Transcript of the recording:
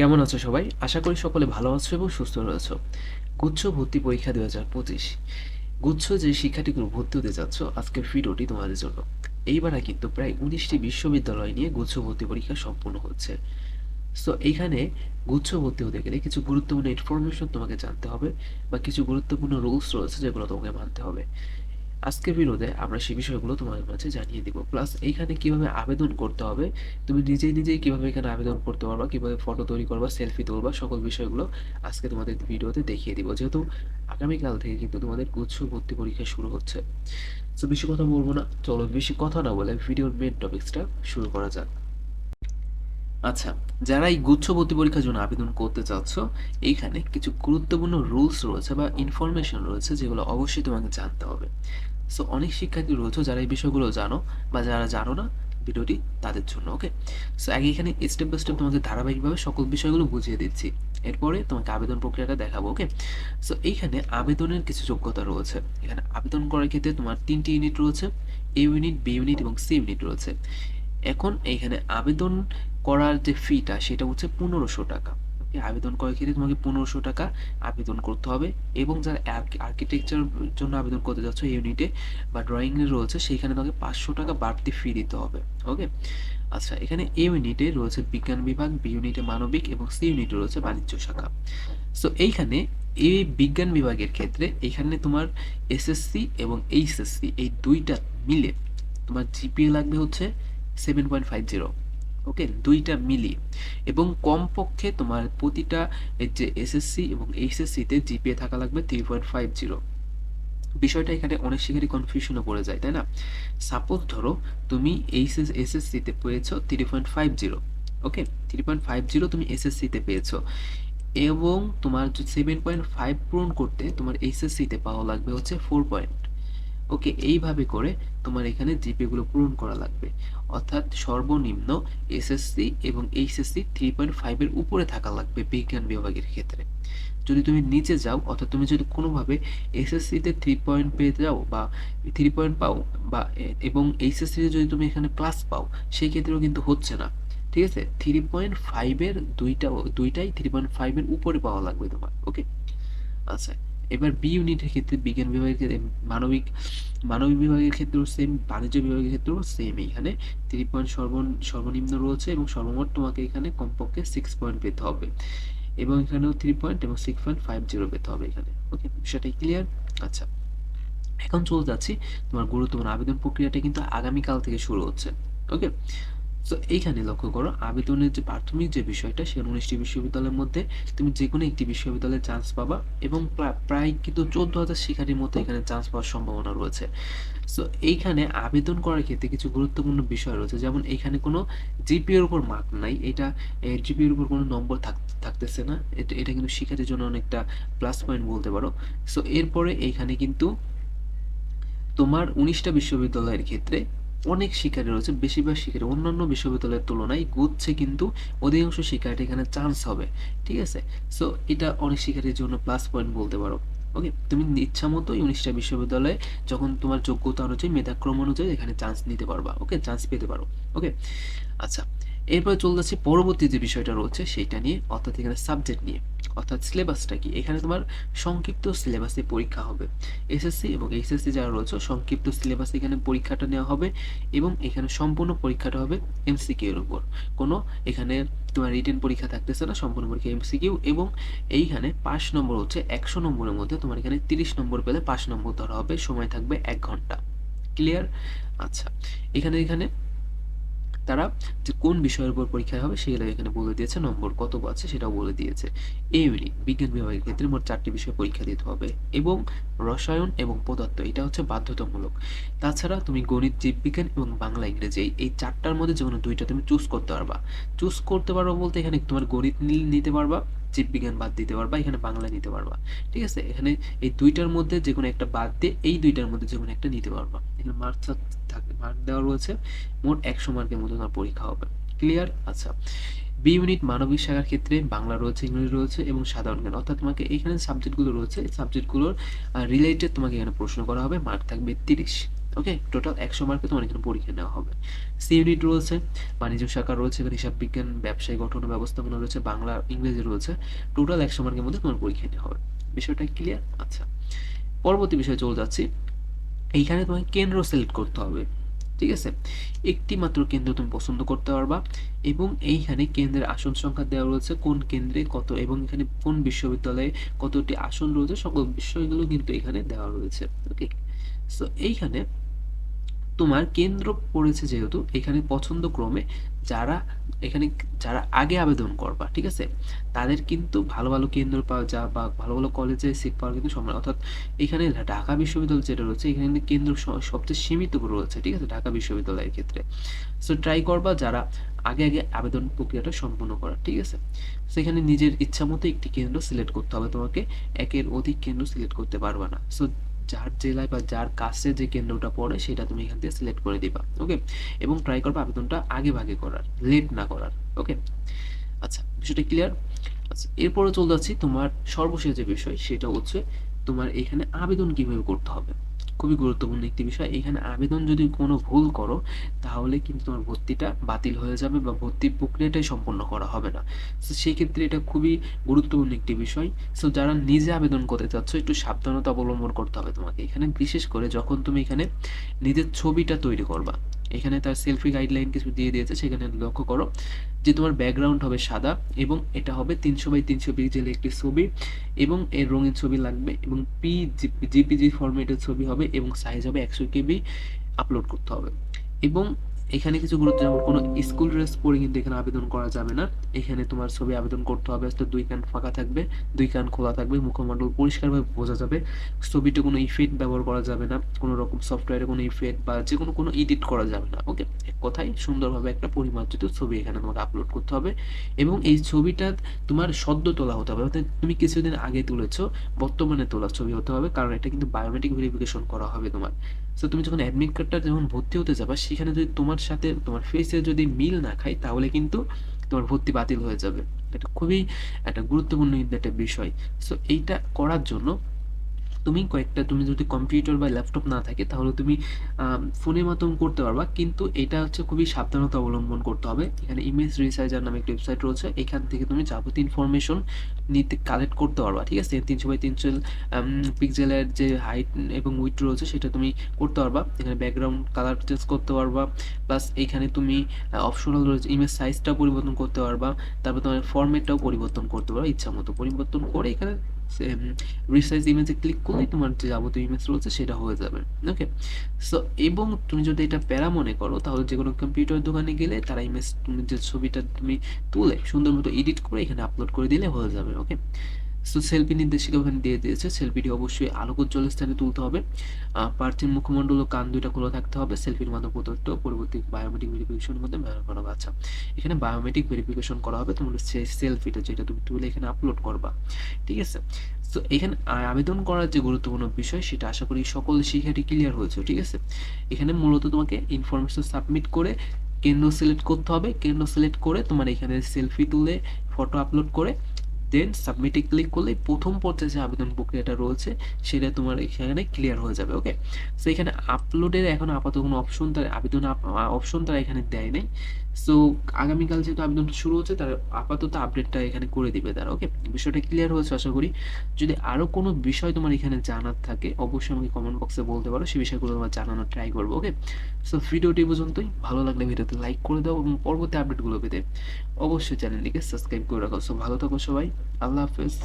কেমন আছো সবাই? আশা করি সকলে ভালো আছো এবং সুস্থ রয়েছো। গুচ্ছ ভর্তি পরীক্ষা দুই হাজার পঁচিশ। গুচ্ছ যে শিক্ষার্থীগুলো ভর্তি হতে যাচ্ছ, আজকের ভিডিওটি তোমাদের জন্য। এইবার কিন্তু প্রায় উনিশটি বিশ্ববিদ্যালয় নিয়ে গুচ্ছ ভর্তি পরীক্ষা সম্পূর্ণ হচ্ছে। সো এইখানে গুচ্ছ ভর্তি হতে গেলে কিছু গুরুত্বপূর্ণ ইনফরমেশন তোমাকে জানতে হবে বা কিছু গুরুত্বপূর্ণ রুলস রয়েছে যেগুলো তোমাকে মানতে হবে। আজকের ভিডিওতে আমরা সেই বিষয়গুলো তোমাদের মাঝে জানিয়ে দিব। প্লাস এইখানে কীভাবে আবেদন করতে হবে, তুমি নিজেই নিজেই কীভাবে এখানে আবেদন করতে পারবা, কীভাবে ফটো তৈরি করবা সেলফি তুলবা, সকল বিষয়গুলো আজকে তোমাদের ভিডিওতে দেখিয়ে দিব। যেহেতু আগামীকাল থেকে কিন্তু তোমাদের গুচ্ছ ভর্তি পরীক্ষা শুরু হচ্ছে। তো বেশি কথা বলব না, চলো বেশি কথা না বলে ভিডিওর মেন টপিক্সটা শুরু করা যাক। আচ্ছা যারা এই গুচ্ছ ভর্তি পরীক্ষার জন্য আবেদন করতে চাচ্ছ, এইখানে কিছু গুরুত্বপূর্ণ রুলস রয়েছে বা ইনফরমেশন রয়েছে যেগুলো অবশ্যই তোমাকে জানতে হবে। সো অনেক শিক্ষার্থী রয়েছে যারা এই বিষয়গুলো জানো বা যারা জানো না ভিডিওটি তাদের জন্য ওকে সো আগে এখানে স্টেপ বাই স্টেপ তোমাকে ধারাবাহিকভাবে সকল বিষয়গুলো বুঝিয়ে দিচ্ছি। এরপরে তোমাকে আবেদন প্রক্রিয়াটা দেখাবো ওকে সো এইখানে আবেদনের কিছু যোগ্যতা রয়েছে। এখানে আবেদন করার ক্ষেত্রে তোমার তিনটি ইউনিট রয়েছে এ ইউনিট বি ইউনিট এবং সি ইউনিট রয়েছে। এখন এইখানে আবেদন করার যে ফিটা সেটা হচ্ছে পনেরোশো টাকা। আবেদন করার ক্ষেত্রে তোমাকে পনেরোশো টাকা আবেদন করতে হবে এবং যারা আর্কিটেকচার জন্য আবেদন করতে যাচ্ছ ইউনিটে বা ড্রয়িংয়ে রয়েছে, সেইখানে তোমাকে পাঁচশো টাকা বাড়তি ফি দিতে হবে ওকে আচ্ছা এখানে এ ইউনিটে রয়েছে বিজ্ঞান বিভাগ, বি ইউনিটে মানবিক এবং সি ইউনিটে রয়েছে বাণিজ্য শাখা। সো এইখানে এই বিজ্ঞান বিভাগের ক্ষেত্রে এখানে তোমার এসএসসি এবং এইচএসসি এই দুইটা মিলে তোমার জিপিএ লাগবে হচ্ছে seven point five zero okay, দুইটা মিলিয়ে। এবং কমপক্ষে তোমার প্রতিটা যে এসএসসি এবং এইচএসসিতে জিপিএ থাকা লাগবে থ্রি পয়েন্ট ফাইভ জিরো বিষয়টা এখানে অনেক শিকারই কনফিউশনে পড়ে যায়, তাই না? সাপোজ ধরো তুমি এইচএস এসএসসিতে পেয়েছ three point five zero okay? Three point five zero তুমি এসএসসিতে পেয়েছ। এবং তোমার সেভেন পয়েন্ট ফাইভ পূরণ করতে তোমার এইচএসসিতে পাওয়া লাগবে হচ্ছে ফোর পয়েন্ট ওকে এইভাবে করে তোমার এখানে জিপিগুলো পূরণ করা লাগবে। অর্থাৎ সর্বনিম্ন এসএসসি এবং এইচএসসি থ্রি পয়েন্ট ফাইভের উপরে থাকা লাগবে বিজ্ঞান বিভাগের ক্ষেত্রে। যদি তুমি নিচে যাও, অর্থাৎ তুমি যদি কোনোভাবে এসএসসিতে থ্রি পয়েন্ট পেয়ে যাও বা থ্রি পয়েন্ট পাও বা এবং এইচএসসিতে যদি তুমি এখানে প্লাস পাও সেই ক্ষেত্রেও কিন্তু হচ্ছে না। ঠিক আছে? থ্রি পয়েন্ট ফাইভের দুইটা, দুইটাই থ্রি পয়েন্ট ফাইভের উপরে পাওয়া লাগবে তোমার ওকে আচ্ছা। এবার বি ইউনিটের ক্ষেত্রে বিজ্ঞান বিভাগের ক্ষেত্রে, মানবিক মানবিক বিভাগের ক্ষেত্রেও সেম বাণিজ্য বিভাগের ক্ষেত্রেও সেম এখানে থ্রি পয়েন্ট সর্ব সর্বনিম্ন রয়েছে এবং সর্বমোট তোমাকে এখানে কমপক্ষে সিক্স পয়েন্ট পেতে হবে। এবং এখানেও থ্রি পয়েন্ট এবং সিক্স পয়েন্ট ফাইভ জিরো পেতে হবে এখানে। ওকে সেটাই ক্লিয়ার আচ্ছা। এখন চলে যাচ্ছি তোমার গুরুত্বপূর্ণ আবেদন প্রক্রিয়াটা কিন্তু আগামীকাল থেকে শুরু হচ্ছে। ওকে তো এইখানে লক্ষ্য করো, আবেদনের যে প্রাথমিক যে বিষয়টা সে উনিশটি বিশ্ববিদ্যালয়ের মধ্যে তুমি যে কোনো একটি বিশ্ববিদ্যালয়ে চান্স পাবা এবং প্রায় কিন্তু চোদ্দ হাজার শিক্ষার্থীর মতো এখানে চান্স পাওয়ার সম্ভাবনা রয়েছে। সো এইখানে আবেদন করার ক্ষেত্রে কিছু গুরুত্বপূর্ণ বিষয় রয়েছে। যেমন এখানে কোনো জিপিএর উপর মার্ক নাই। এটা জিপিএর উপর কোনো নম্বর থাকতেছে না। এটা কিন্তু শিক্ষার্থীর জন্য অনেকটা প্লাস পয়েন্ট বলতে পারো। সো এরপরে এইখানে কিন্তু তোমার উনিশটা বিশ্ববিদ্যালয়ের ক্ষেত্রে অনেক শিক্ষার্থী রয়েছে, বেশিরভাগ শিক্ষার্থী অন্যান্য বিশ্ববিদ্যালয়ের তুলনায় গুচ্ছে কিন্তু অধিকাংশ শিক্ষার্থী এখানে চান্স হবে, ঠিক আছে? সো এটা অনেক শিক্ষার্থীর জন্য প্লাস পয়েন্ট বলতে পারো ওকে তুমি ইচ্ছা মতো উনিশটা বিশ্ববিদ্যালয়ে যখন তোমার যোগ্যতা অনুযায়ী, মেধাক্রম অনুযায়ী এখানে চান্স নিতে পারবা ওকে চান্স পেতে পারো ওকে আচ্ছা এরপরে চলে যাচ্ছে পরবর্তী যে বিষয়টা রয়েছে, সেইটা নিয়ে, অর্থাৎ এখানে সাবজেক্ট নিয়ে। অর্থাৎ সিলেবাসটা কি? এখানে তোমার সংক্ষিপ্ত সিলেবাসে পরীক্ষা হবে। এসএসসি এবং এইচএসসি যারা রয়েছে, সংক্ষিপ্ত সিলেবাসে এখানে পরীক্ষাটা নেওয়া হবে এবং এখানে সম্পূর্ণ পরীক্ষাটা হবে এমসিকিউ এর উপর। কোনো এখানে তোমার রিটেন পরীক্ষা থাকতেছে না, সম্পূর্ণ পরীক্ষা এমসিকিউ এবং এইখানে পাঁচ নম্বর হচ্ছে একশো নম্বরের মধ্যে তোমার এখানে তিরিশ নম্বর পেলে পাঁচ নম্বর ধরা হবে। সময় থাকবে এক ঘণ্টা। ক্লিয়ার আচ্ছা। এখানে এখানে তারা যে কোন বিষয়ের উপর পরীক্ষা হবে সেগুলো এখানে বলে দিয়েছে, নম্বর কত আছে সেটাও বলে দিয়েছে। এই ইউনিট বিজ্ঞান বিভাগের ক্ষেত্রে মোট চারটি বিষয়ে পরীক্ষা দিতে হবে এবং রসায়ন এবং পদার্থ, এটা হচ্ছে বাধ্যতামূলক। তাছাড়া তুমি গণিত, জীববিজ্ঞান এবং বাংলা ইংরেজি, এই চারটার মধ্যে যে কোনো দুইটা তুমি চুজ করতে পারবা। চুজ করতে পারবা বলতে এখানে তোমার গণিত নিতে পারবা। জীববিজ্ঞান বাদ দিতে পারবা, এখানে বাংলা নিতে পারবা। ঠিক আছে? এখানে এই দুইটার মধ্যে যে কোনো একটা বাদ দিয়ে এই দুইটার মধ্যে যে কোনো একটা নিতে পারবা। এখানে মার্কস থাকে মার্ক দেওয়া রয়েছে, মোট একশো মার্কের মধ্যে তোমার পরীক্ষা হবে। ক্লিয়ার আচ্ছা। বি ইউনিট মানবিক শাখার ক্ষেত্রে বাংলা রয়েছে, ইংরেজি রয়েছে এবং সাধারণ জ্ঞান। অর্থাৎ তোমাকে এখানে সাবজেক্টগুলো রয়েছে, এই সাবজেক্টগুলোর রিলেটেড তোমাকে এখানে প্রশ্ন করা হবে মার্ক থাকবে তিরিশ। ওকে টোটাল একশো মার্কে তোমার এখানে পরীক্ষা নেওয়া হবে। সি ইউনিট রয়েছে, বাণিজ্য শাখা রয়েছে, এখানে হিসাব বিজ্ঞান, ব্যবসায়ী গঠন ব্যবস্থাপনা রয়েছে, বাংলা, ইংরেজি রয়েছে। টোটাল একশো মার্কের মধ্যে তোমার পরীক্ষা নেওয়া হবে। বিষয়টা ক্লিয়ার আচ্ছা। পরবর্তী বিষয়ে চলে যাচ্ছি। এইখানে তোমাকে কেন্দ্র সিলেক্ট করতে হবে। ঠিক আছে? একটি মাত্র কেন্দ্র তুমি পছন্দ করতে পারবা এবং এইখানে কেন্দ্রের আসন সংখ্যা দেওয়া রয়েছে, কোন কেন্দ্রে কত এবং এখানে কোন বিশ্ববিদ্যালয়ে কতটি আসন রয়েছে, সকল বিষয়গুলো কিন্তু এখানে দেওয়া রয়েছে। ওকে সো এইখানে তোমার কেন্দ্র পড়েছে যেহেতু এখানে পছন্দ ক্রমে যারা এখানে যারা আগে আবেদন করবা, ঠিক আছে? তাদের কিন্তু ভালো ভালো কেন্দ্র পাওয়া যা বা ভালো ভালো কলেজে সিট পাওয়ার কিন্তু সম্ভাবনা। অর্থাৎ এখানে ঢাকা বিশ্ববিদ্যালয় যেটা রয়েছে, এখানে কিন্তু কেন্দ্র সবচেয়ে সীমিত রয়েছে, ঠিক আছে? ঢাকা বিশ্ববিদ্যালয়ের ক্ষেত্রে। সো ট্রাই করবা যারা আগে আগে আবেদন প্রক্রিয়াটা সম্পূর্ণ করা ঠিক আছে? সেখানে নিজের ইচ্ছা মতো একটি কেন্দ্র সিলেক্ট করতে হবে। তোমাকে একের অধিক কেন্দ্র সিলেক্ট করতে পারবা না। সো যার জেলায় বা যার কাছে যে কেন্দ্রটা পড়ে, সেটা তুমি এখান থেকে সিলেক্ট করে দিবা ওকে এবং ট্রাই করবা আবেদনটা আগে ভাগে করার লেট না করার ওকে আচ্ছা বিষয়টা ক্লিয়ার আচ্ছা এরপরে চলে যাচ্ছি তোমার সর্বশেষ যে বিষয়, সেটা হচ্ছে তোমার এখানে আবেদন কীভাবে করতে হবে। খুবই গুরুত্বপূর্ণ একটি বিষয়। এখানে আবেদন যদি কোনো ভুল করো, তাহলে কিন্তু তোমার ভর্তিটা বাতিল হয়ে যাবে বা ভর্তি প্রক্রিয়াটাই সম্পন্ন করা হবে না। তো সেই ক্ষেত্রে এটা খুবই গুরুত্বপূর্ণ একটি বিষয়। সো যারা নিজে আবেদন করতে চাচ্ছ, একটু সাবধানতা অবলম্বন করতে হবে তোমাকে। এখানে বিশেষ করে যখন তুমি এখানে নিজের ছবিটা তৈরি করবা এখানে তার সেলফি গাইডলাইন কিছু দিয়ে দিয়েছে, সেখানে লক্ষ্য করো যে তোমার ব্যাকগ্রাউন্ড হবে সাদা এবং এটা হবে তিনশো বাই তিনশো পিক্সেলের একটি ছবি এবং এর রঙিন ছবি লাগবে এবং পি জিপিজি ফরম্যাটের ছবি হবে এবং সাইজ হবে একশো কেবি আপলোড করতে হবে এবং এখানে কিছু গুরুত্ব যেমন কোনো স্কুল ড্রেস পরে কিন্তু এখানে আবেদন করা যাবে না। এখানে তোমার ছবি আবেদন করতে হবে, আসলে দুই কান ফাঁকা থাকবে, দুই কান খোলা থাকবে, মুখমণ্ডল পরিষ্কারভাবে বোঝা যাবে। ছবিতে কোনো ইফেক্ট ব্যবহার করা যাবে না, কোনো রকম সফটওয়্যারে কোনো ইফেক্ট বা যে কোনো কোনো এডিট করা যাবে না ওকে এক কথায় সুন্দরভাবে একটা পরিমার্জিত ছবি এখানে তোমাকে আপলোড করতে হবে এবং এই ছবিটা তোমার সদ্য তোলা হতে হবে, অর্থাৎ তুমি কিছুদিন আগে তুলেছো, বর্তমানে তোলা ছবি হতে হবে, কারণ এটা কিন্তু বায়োমেট্রিক ভেরিফিকেশন করা হবে তোমার। সো তুমি যখন অ্যাডমিট কার্ডটা যখন ভর্তি হতে যাবা, সেখানে যদি তোমার সাথে, তোমার ফেসে যদি মিল না খায়, তাহলে কিন্তু তোমার ভর্তি বাতিল হয়ে যাবে। এটা খুবই একটা গুরুত্বপূর্ণ একটা বিষয়। সো এইটা করার জন্য তুমি কয়েকটা, তুমি যদি কম্পিউটার বা ল্যাপটপ না থাকে, তাহলে তুমি ফোনের মাধ্যমে করতে পারবা। কিন্তু এটা হচ্ছে খুবই সাবধানতা অবলম্বন করতে হবে। এখানে ইমেজ রিসার্চার নামে একটা ওয়েবসাইট রয়েছে। এখান থেকে তুমি যাবতীয় ইনফরমেশন নিতে কালেক্ট করতে পারবা, ঠিক আছে? তিনশো বাই তিনশো পিক্সেলের যে হাইট এবং উইথ রয়েছে, সেটা তুমি করতে পারবা। এখানে ব্যাকগ্রাউন্ড কালার চেঞ্জ করতে পারবা। প্লাস এখানে তুমি অপশনাল রয়েছে ইমেজ সাইজটাও পরিবর্তন করতে পারবা। তারপর তোমার ফরম্যাটটাও পরিবর্তন করতে পারবা ইচ্ছা মতো পরিবর্তন করে এখানে রিসাইজ ইমেজে ক্লিক করলেই তোমার যে যাবতীয় ইমেজ রয়েছে সেটা হয়ে যাবে। ওকে সো এবং তুমি যদি এটা প্যারা মনে করো, তাহলে যে কোনো কম্পিউটার দোকানে গেলে তারা ইমেজ তুমি যে ছবিটা তুমি তুলে সুন্দর মতো এডিট করে এখানে আপলোড করে দিলে হয়ে যাবে। ওকে সো সেলফি নির্দেশিকা ওখানে দিয়ে দিয়েছে। সেলফিটি অবশ্যই আলোকোজ্জ্বল স্থানে তুলতে হবে। প্রার্থীর মুখমণ্ডল ও কান দুইটা খোলা থাকতে হবে। সেলফির মাধ্যমে প্রদত্ত পরবর্তী বায়োমেট্রিক ভেরিফিকেশনের মধ্যে ব্যবহার করা হবে। আচ্ছা এখানে বায়োমেট্রিক ভেরিফিকেশন করা হবে। তোমার সেই সেলফিটা যেটা তুমি তুলে এখানে আপলোড করবা। ঠিক আছে? তো এখানে আবেদন করার যে গুরুত্বপূর্ণ বিষয়, সেটা আশা করি সকল শিক্ষাটি ক্লিয়ার হয়েছে। ঠিক আছে? এখানে মূলত তোমাকে ইনফরমেশন সাবমিট করে কেন্দ্র সিলেক্ট করতে হবে। কেন্দ্র সিলেক্ট করে তোমার এখানে সেলফি তুলে ফটো আপলোড করে দেন সাবমিটে ক্লিক করলে প্রথম পর্যায়ে যে আবেদন প্রক্রিয়াটা রয়েছে, সেটা তোমার এখানে ক্লিয়ার হয়ে যাবে ওকে সো এখানে আপলোডের এখন আপাতত কোনো অপশন তার আবেদন অপশন তারা এখানে দেয় নাই। সো আগামীকাল যেহেতু আবেদনটা শুরু হচ্ছে, তার আপাতত আপডেটটা এখানে করে দিবে তারা ওকে বিষয়টা ক্লিয়ার হয়েছে, আশা করি। যদি আরও কোনো বিষয় তোমার এখানে জানার থাকে, অবশ্যই আমাকে কমেন্ট বক্সে বলতে পারো সেই বিষয়গুলো তোমার জানানোর ট্রাই করব ওকে সো ভিডিওটি পর্যন্তই। ভালো লাগলে ভিডিওতে লাইক করে দাও এবং পরবর্তী আপডেটগুলো পেতে অবশ্যই চ্যানেলটিকে সাবস্ক্রাইব করে রাখো। সো ভালো থাকো সবাই। আল্লাহ হাফেজ